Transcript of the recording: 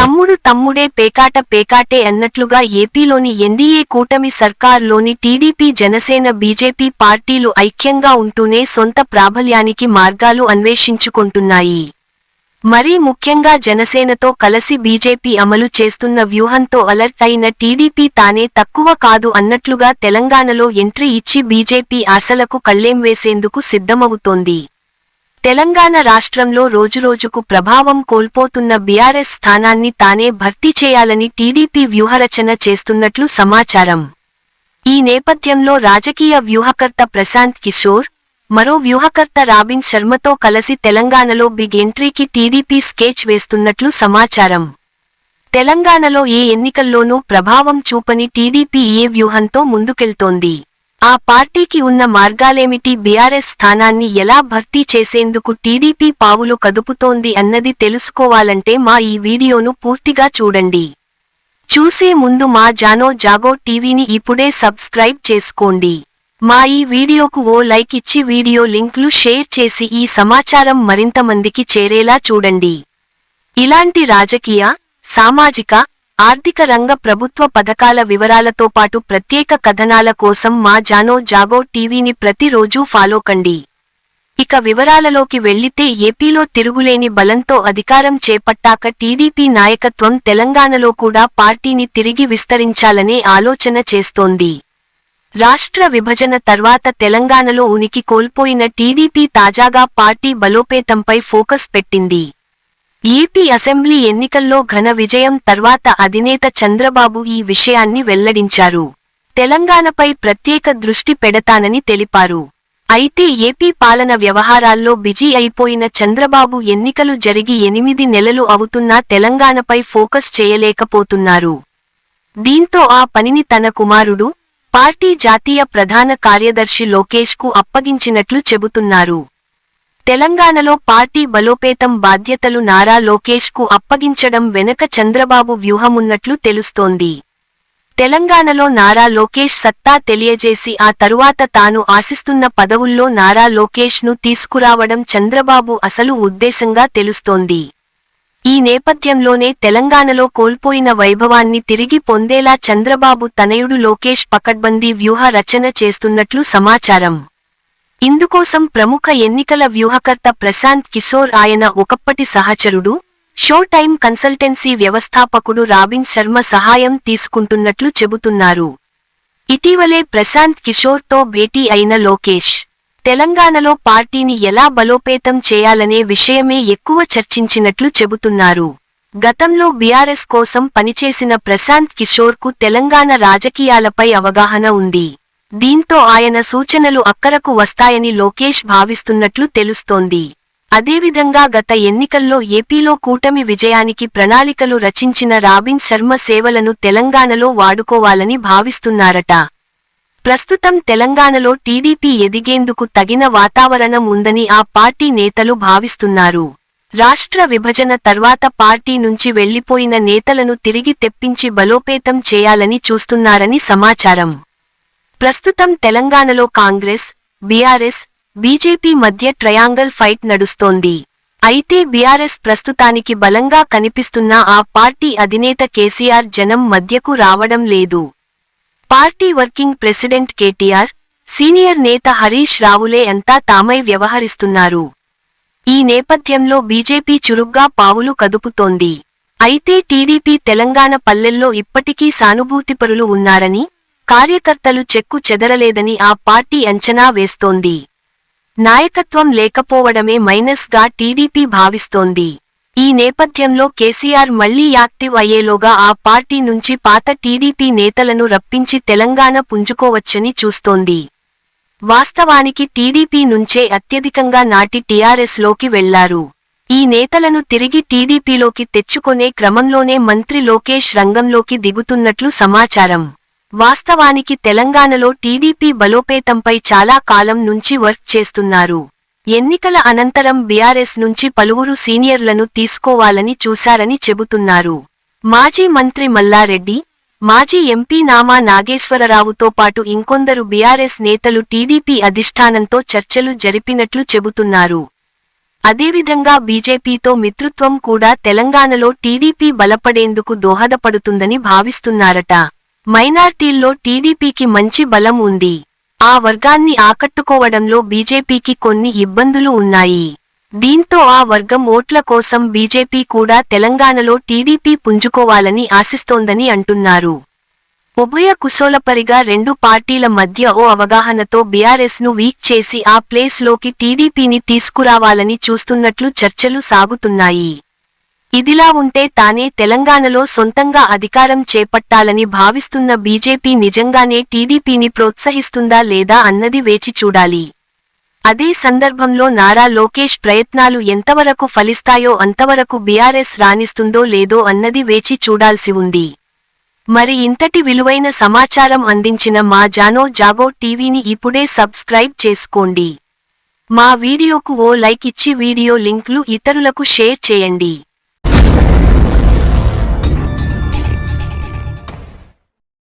తమ్ముడు తమ్ముడే పేకాట పేకాటే అన్నట్లుగా ఏపీలోని ఎన్డీఏ కూటమి సర్కార్లోని టీడీపీ జనసేన బీజేపీ పార్టీలు ఐక్యంగా ఉంటూనే సొంత ప్రాబల్యానికి మార్గాలు అన్వేషించుకుంటున్నాయి. మరీ ముఖ్యంగా జనసేనతో కలసి బీజేపీ అమలు చేస్తున్న వ్యూహంతో అలర్ట్ అయిన టీడీపీ తానే తక్కువ కాదు అన్నట్లుగా తెలంగాణలో ఎంట్రీ ఇచ్చి బీజేపీ ఆశలకు కళ్ళెం వేసేందుకు సిద్ధమవుతోంది. తెలంగాణ రాష్ట్రంలో రోజురోజుకు ప్రభావం కోల్పోతున్న బీఆర్ఎస్ స్థానాన్ని తానే భర్తీ చేయాలని టీడీపీ వ్యూహరచన చేస్తున్నట్లు సమాచారం. ఈ నేపథ్యంలో రాజకీయ వ్యూహకర్త ప్రశాంత్ కిషోర్ మరో వ్యూహకర్త రాబిన్ శర్మతో కలిసి తెలంగాణలో బిగ్ ఎంట్రీకి టీడీపీ స్కెచ్ వేస్తున్నట్లు సమాచారం. తెలంగాణలో ఏ ఎన్నికల్లోనూ ప్రభావం చూపని టీడీపీ ఏ వ్యూహంతో ముందుకెళ్తోంది? ఆ పార్టీకి ఉన్న మార్గాలేమిటి? బీఆర్ఎస్ స్థానాన్ని ఎలా భర్తీ చేసేందుకు టీడీపీ పావులు కదుపుతోంది అన్నది తెలుసుకోవాలంటే మా ఈ వీడియోను పూర్తిగా చూడండి. చూసే ముందు మా జానో జాగో టీవీని ఇప్పుడే సబ్స్క్రైబ్ చేసుకోండి. మా ఈ వీడియోకు ఓ లైక్ ఇచ్చి వీడియో లింక్లు షేర్ చేసి ఈ సమాచారం మరింత మందికి చేరేలా చూడండి. ఇలాంటి రాజకీయ సామాజిక ఆర్థిక రంగ ప్రభుత్వ పథకాల వివరాలతో పాటు ప్రత్యేక కథనాల కోసం మా జానో జాగో టీవీని ప్రతిరోజూ ఫాలో కండి. ఇక వివరాలలోకి వెళ్ళితే ఏపీలో తిరుగులేని బలంతో అధికారం చేపట్టాక టీడీపీ నాయకత్వం తెలంగాణలో కూడా పార్టీని తిరిగి విస్తరించాలనే ఆలోచన చేస్తోంది. రాష్ట్ర విభజన తర్వాత తెలంగాణలో ఉనికి కోల్పోయిన టీడీపీ తాజాగా పార్టీ బలోపేతంపై ఫోకస్ పెట్టింది. ఏపీ అసెంబ్లీ ఎన్నికల్లో ఘన విజయం తర్వాత అధినేత చంద్రబాబు ఈ విషయాన్ని వెల్లడించారు. తెలంగాణపై ప్రత్యేక దృష్టి పెడతానని తెలిపారు. అయితే ఏపీ పాలన వ్యవహారాల్లో బిజీ అయిపోయిన చంద్రబాబు ఎన్నికలు జరిగి ఎనిమిది నెలలు అవుతున్నా తెలంగాణపై ఫోకస్ చేయలేకపోతున్నారు. దీంతో ఆ పనిని తన కుమారుడు పార్టీ జాతీయ ప్రధాన కార్యదర్శి లోకేష్కు అప్పగించినట్లు చెబుతున్నారు. తెలంగాణలో పార్టీ బలోపేతం బాధ్యతలు నారా లోకేష్కు అప్పగించడం వెనక చంద్రబాబు వ్యూహమున్నట్లు తెలుస్తోంది. తెలంగాణలో నారా లోకేష్ సత్తా తెలియజేసి ఆ తరువాత తాను ఆశిస్తున్న పదవుల్లో నారా లోకేష్ను తీసుకురావడం చంద్రబాబు అసలు ఉద్దేశంగా తెలుస్తోంది. ఈ నేపథ్యంలోనే తెలంగాణలో కోల్పోయిన వైభవాన్ని తిరిగి పొందేలా చంద్రబాబు తనయుడు లోకేష్ పకడ్బందీ వ్యూహ రచన చేస్తున్నట్లు సమాచారం. ఇందుకోసం ప్రముఖ ఎన్నికల వ్యూహకర్త ప్రశాంత్ కిషోర్ ఆయన ఒకప్పటి సహచరుడు షో టైం కన్సల్టెన్సీ వ్యవస్థాపకుడు రాబిన్ శర్మ సహాయం తీసుకుంటున్నట్లు చెబుతున్నారు. ఇటీవలే ప్రశాంత్ కిషోర్తో భేటీ అయిన లోకేష్ తెలంగాణలో పార్టీని ఎలా బలోపేతం చేయాలనే విషయమే ఎక్కువ చర్చించినట్లు చెబుతున్నారు. గతంలో బీఆర్ఎస్ కోసం పనిచేసిన ప్రశాంత్ కిషోర్కు తెలంగాణ రాజకీయాలపై అవగాహన ఉంది. దీంతో ఆయన సూచనలు అక్కరకు వస్తాయని లోకేష్ భావిస్తున్నట్లు తెలుస్తోంది. అదేవిధంగా గత ఎన్నికల్లో ఏపీలో కూటమి విజయానికి ప్రణాళికలు రచించిన రాబిన్ శర్మ సేవలను తెలంగాణలో వాడుకోవాలని భావిస్తున్నారట. ప్రస్తుతం తెలంగాణలో టీడీపీ ఎదిగేందుకు తగిన వాతావరణం ఉందని ఆ పార్టీ నేతలు భావిస్తున్నారు. రాష్ట్ర విభజన తర్వాత పార్టీ నుంచి వెళ్ళిపోయిన నేతలను తిరిగి తెప్పించి బలోపేతం చేయాలని చూస్తున్నారని సమాచారం. ప్రస్తుతం తెలంగాణలో కాంగ్రెస్ బీఆర్ఎస్ బీజేపీ మధ్య ట్రయాంగల్ ఫైట్ నడుస్తోంది. అయితే బీఆర్ఎస్ ప్రస్తుతానికి బలంగా కనిపిస్తున్న ఆ పార్టీ అధినేత కేసీఆర్ జనం మధ్యకు రావడం లేదు. Party working president KTR senior నేత హరీష్ రావులే అంతా తామై వ్యవహరిస్తున్నారు. ఈ నేపథ్యంలో బీజేపీ చురుగ్గా పావులు కదుపుతోంది. అయితే టీడీపీ తెలంగాణ పల్లెల్లో ఇప్పటికీ సానుభూతిపరులు ఉన్నారని కార్యకర్తలు చెక్కు చెదరలేదని ఆ పార్టీ అంచనా వేస్తోంది. నాయకత్వం లేకపోవడమే మైనస్గా టీడీపీ భావిస్తోంది. ఈ నేపథ్యంలో కేసీఆర్ మళ్ళీ యాక్టివ్ అయ్యేలోగా ఆ పార్టీ నుంచి పాత టీడీపీ నేతలను రప్పించి తెలంగాణ పుంజుకోవచ్చని చూస్తోంది. వాస్తవానికి టీడీపీ నుంచే అత్యధికంగా నాటి టీఆర్ఎస్లోకి వెళ్ళారు. ఈ నేతలను తిరిగి టీడీపీలోకి తెచ్చుకొనే క్రమంలోనే మంత్రి లోకేష్ రంగంలోకి దిగుతున్నట్లు సమాచారం. వాస్తవానికి తెలంగాణలో టీడీపీ బలోపేతంపై చాలా కాలం నుంచి వర్క్ చేస్తున్నారు. ఎన్నికల అనంతరం బీఆర్ఎస్ నుంచి పలువురు సీనియర్లను తీసుకోవాలని చూశారని చెబుతున్నారు. మాజీ మంత్రి మల్లారెడ్డి మాజీ ఎంపీ నామా నాగేశ్వరరావుతో పాటు ఇంకొందరు బీఆర్ఎస్ నేతలు టీడీపీ అధిష్టానంతో చర్చలు జరిపినట్లు చెబుతున్నారు. అదేవిధంగా బీజేపీతో మిత్రుత్వం కూడా తెలంగాణలో టీడీపీ బలపడేందుకు దోహదపడుతుందని భావిస్తున్నారట. మైనార్టీల్లో టీడీపీకి మంచి బలం ఉంది. ఆ వర్గాన్ని ఆకట్టుకోవడంలో బీజేపీకి కొన్ని ఇబ్బందులు ఉన్నాయి. దీంతో ఆ వర్గం ఓట్ల కోసం బీజేపీ కూడా తెలంగాణలో టీడీపీ పుంజుకోవాలని ఆశిస్తోందని అంటున్నారు. ఉభయ కుశోలపరిగా రెండు పార్టీల మధ్య ఓ అవగాహనతో బీఆర్ఎస్ను వీక్ చేసి ఆ ప్లేస్లోకి టీడీపీని తీసుకురావాలని చూస్తున్నట్లు చర్చలు సాగుతున్నాయి. ఇదిలా ఉంటే తానే తెలంగాణలో సొంతంగా అధికారం చేపట్టాలని భావిస్తున్న బీజేపీ నిజంగానే టీడీపీని ప్రోత్సహిస్తుందా లేదా అన్నది వేచి చూడాలి. అదే సందర్భంలో నారా లోకేష్ ప్రయత్నాలు ఎంతవరకు ఫలిస్తాయో అంతవరకు బీఆర్ఎస్ రాణిస్తుందో లేదో అన్నది వేచి చూడాల్సి ఉంది. మరి ఇంతటి విలువైన సమాచారం అందించిన మా జానో జాగో టీవీని ఇప్పుడే సబ్స్క్రైబ్ చేసుకోండి. మా వీడియోకు ఓ లైక్ ఇచ్చి వీడియో లింక్లు ఇతరులకు షేర్ చేయండి.